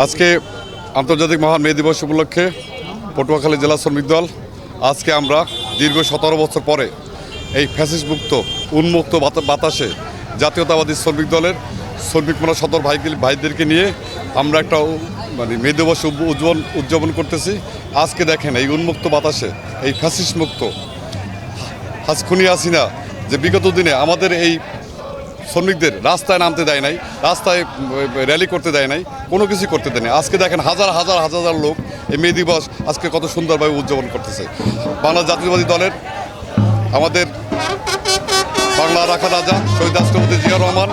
আজকে আন্তর্জাতিক মহান মে দিবস উপলক্ষে পটুয়াখালী জেলা শ্রমিক দল, আজকে আমরা দীর্ঘ সতেরো বছর পরে এই ফ্যাসিসমুক্ত, উন্মুক্ত বাতাসে জাতীয়তাবাদী শ্রমিক দলের শ্রমিক মোনা সদর ভাইকে, ভাইদেরকে নিয়ে আমরা একটা মানে মে দিবস উজ্জ্বল, উদযাপন করতেছি। আজকে দেখেন এই উন্মুক্ত বাতাসে, এই ফ্যাসিস মুক্ত হাসখুনি হাসিনা যে বিগত দিনে আমাদের এই শ্রমিকদের রাস্তায় নামতে দেয় নাই, রাস্তায় র্যালি করতে দেয় নাই, কোনো কিছু করতে দেয় নাই। আজকে দেখেন হাজার হাজার হাজার লোক এই মে দিবস আজকে কত সুন্দরভাবে উদযাপন করতেছে। বাংলা জাতীয়বাদী দলের আমাদের বাংলা রাখা রাজা, শহীদ রাষ্ট্রপতি জিয়া রহমান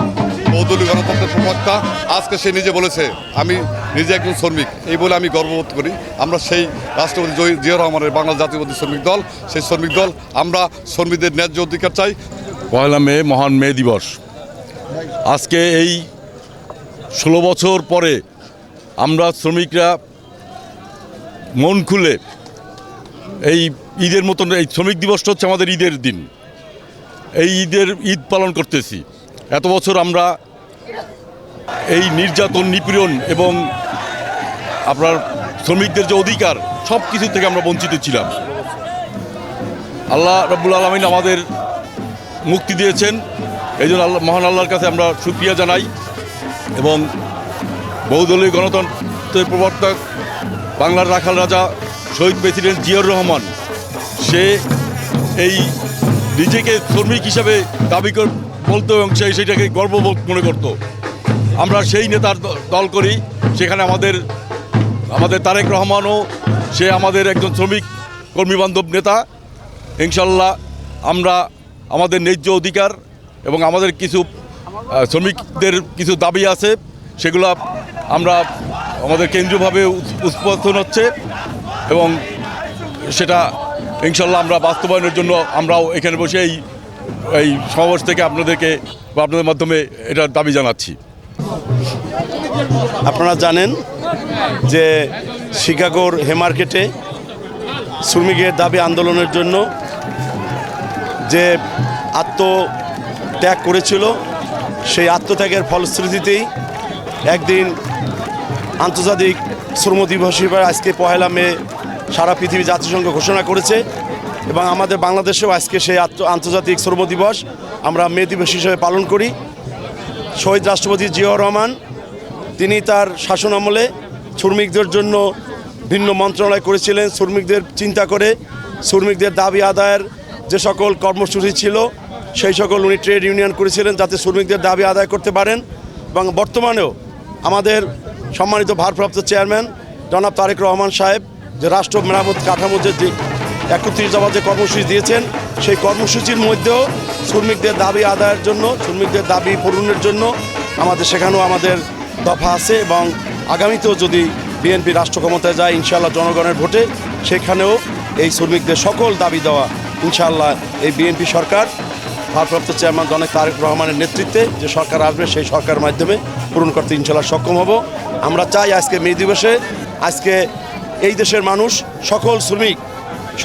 বৌদলী গণতন্ত্রের প্রবক্তা, আজকে সে নিজে বলেছে, আমি নিজে একজন শ্রমিক। এই বলে আমি গর্ববোধ করি। আমরা সেই রাষ্ট্রপতি জিয়া রহমানের বাংলা জাতীয়বাদী শ্রমিক দল, সেই শ্রমিক দল, আমরা শ্রমিকদের ন্যায্য অধিকার চাই। পয়লা মে মহান মে দিবস। আজকে এই ষোলো বছর পরে আমরা শ্রমিকরা মন খুলে এই ঈদের মতন, এই শ্রমিক দিবসটা হচ্ছে আমাদের ঈদের দিন। এই ঈদের ঈদ পালন করতেছি। এত বছর আমরা এই নির্যাতন, নিপীড়ন এবং আপনার শ্রমিকদের যে অধিকার সব কিছু থেকে আমরা বঞ্চিত ছিলাম। আল্লাহ রব্বুল আলমিন আমাদের মুক্তি দিয়েছেন। এই জন্য আল্লাহ মহান আল্লাহর কাছে আমরা সুক্রিয়া জানাই এবং বহুদলীয় গণতন্ত্রের প্রবর্তক, বাংলার রাখাল রাজা, শহীদ প্রেসিডেন্ট জিয়র রহমান, সে এই নিজেকে শ্রমিক হিসাবে দাবি বলতো এবং সে সেটাকে গর্ববোধ মনে করত। আমরা সেই নেতার দল করি, সেখানে আমাদের আমাদের তারেক রহমানও সে আমাদের একজন শ্রমিক কর্মীবান্ধব নেতা। ইনশাল্লাহ আমরা আমাদের ন্যায্য অধিকার এবং আমাদের কিছু শ্রমিকদের কিছু দাবি আছে, সেগুলো আমরা আমাদের কেন্দ্রীয়ভাবে উৎ- উৎপাদন হচ্ছে এবং সেটা ইনশাল্লাহ আমরা বাস্তবায়নের জন্য আমরাও এখানে বসে এই এই সমাবেশ থেকে আপনাদেরকে বা আপনাদের মাধ্যমে এটার দাবি জানাচ্ছি। আপনারা জানেন যে শিকাগোর হেমার্কেটে শ্রমিকের দাবি আন্দোলনের জন্য যে আত্মত্যাগ করেছিল, সেই আত্মত্যাগের ফলশ্রুতিতেই একদিন আন্তর্জাতিক শ্রম দিবস হিসেবে আজকে পহেলা মে সারা পৃথিবী জাতিসংঘ ঘোষণা করেছে এবং আমাদের বাংলাদেশেও আজকে সেই আন্তর্জাতিক শ্রম দিবস আমরা মে দিবস হিসেবে পালন করি। শহীদ রাষ্ট্রপতি জিয়াউর রহমান, তিনি তার শাসন আমলে শ্রমিকদের জন্য ভিন্ন মন্ত্রণালয় করেছিলেন। শ্রমিকদের চিন্তা করে শ্রমিকদের দাবি আদায়ের যে সকল কর্মসূচি ছিল, সেই সকল উনি ট্রেড ইউনিয়ন করেছিলেন যাতে শ্রমিকদের দাবি আদায় করতে পারেন এবং বর্তমানেও আমাদের সম্মানিত ভারপ্রাপ্ত চেয়ারম্যান জনাব তারেক রহমান সাহেব, যে রাষ্ট্র মেরামত কাঠামো যে একত্রিশ দফা যে কর্মসূচি দিয়েছেন, সেই কর্মসূচির মধ্যেও শ্রমিকদের দাবি আদায়ের জন্য, শ্রমিকদের দাবি পূরণের জন্য আমাদের সেখানেও আমাদের দফা আছে এবং আগামীতেও যদি বিএনপি রাষ্ট্র ক্ষমতায় যায়, ইনশাআল্লাহ জনগণের ভোটে সেখানেও এই শ্রমিকদের সকল দাবি দেওয়া ইনশাআল্লাহ এই বিএনপি সরকার, ভারপ্রাপ্ত চেয়ারম্যান জনক তারেক রহমানের নেতৃত্বে যে সরকার আসবে, সেই সরকারের মাধ্যমে পূরণ করতে ইনশাআল্লাহ সক্ষম হব। আমরা চাই আজকে মে দিবসে, আজকে এই দেশের মানুষ, সকল শ্রমিক,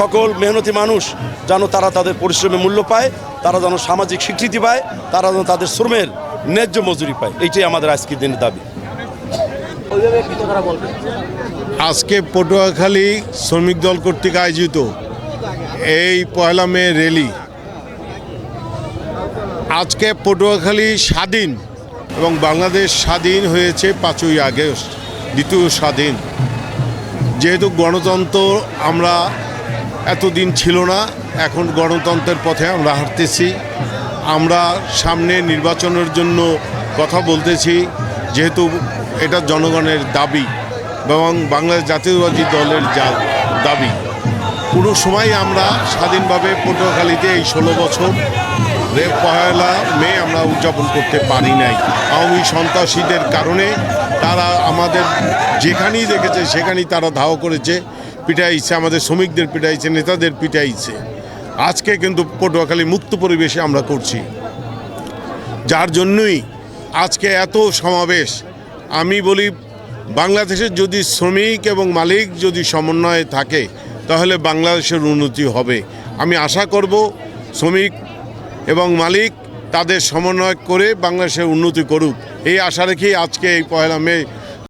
সকল মেহনতি মানুষ যেন তারা তাদের পরিশ্রমে মূল্য পায়, তারা যেন সামাজিক স্বীকৃতি পায়, তারা যেন তাদের শ্রমের ন্যায্য মজুরি পায়। এইটাই আমাদের আজকের দিনের দাবি। আজকে পটুয়াখালী শ্রমিক দল কর্তৃক আয়োজিত এই পয়লা মে র্যালি আজকে পটুয়াখালী স্বাধীন এবং বাংলাদেশ স্বাধীন হয়েছে পাঁচই আগস্ট, দ্বিতীয় স্বাধীন। যেহেতু গণতন্ত্র আমরা এতদিন ছিল না, এখন গণতন্ত্রের পথে আমরা হাঁটতেছি। আমরা সামনে নির্বাচনের জন্য কথা বলতেছি, যেহেতু এটা জনগণের দাবি এবং বাংলাদেশ জাতীয়বাদী দলের যা দাবি। কোনো সময় আমরা স্বাধীনভাবে পটুয়াখালীতে এই ষোলো বছর রে পয়লা মে আমরা উদযাপন করতে পারি নাই। আওয়ামী সন্ত্রাসীদের কারণে তারা আমাদের যেখানেই দেখেছে, সেখানেই তারা ধাওয়া করেছে, পিটাইছে, আমাদের শ্রমিকদের পিটাইছে, নেতাদের পিটাইছে। আজকে কিন্তু পটুয়াখালী মুক্ত পরিবেশে আমরা করছি। যার জন্যই আজকে এত সমাবেশ। আমি বলি, বাংলাদেশের যদি শ্রমিক এবং মালিক যদি সমন্বয়ে থাকে তাহলে বাংলাদেশের উন্নতি হবে। আমি আশা করব শ্রমিক এবং মালিক তাদের সমন্বয় করে বাংলাদেশের উন্নতি করুক। এই আশা রেখেই আজকে এই পয়লা মে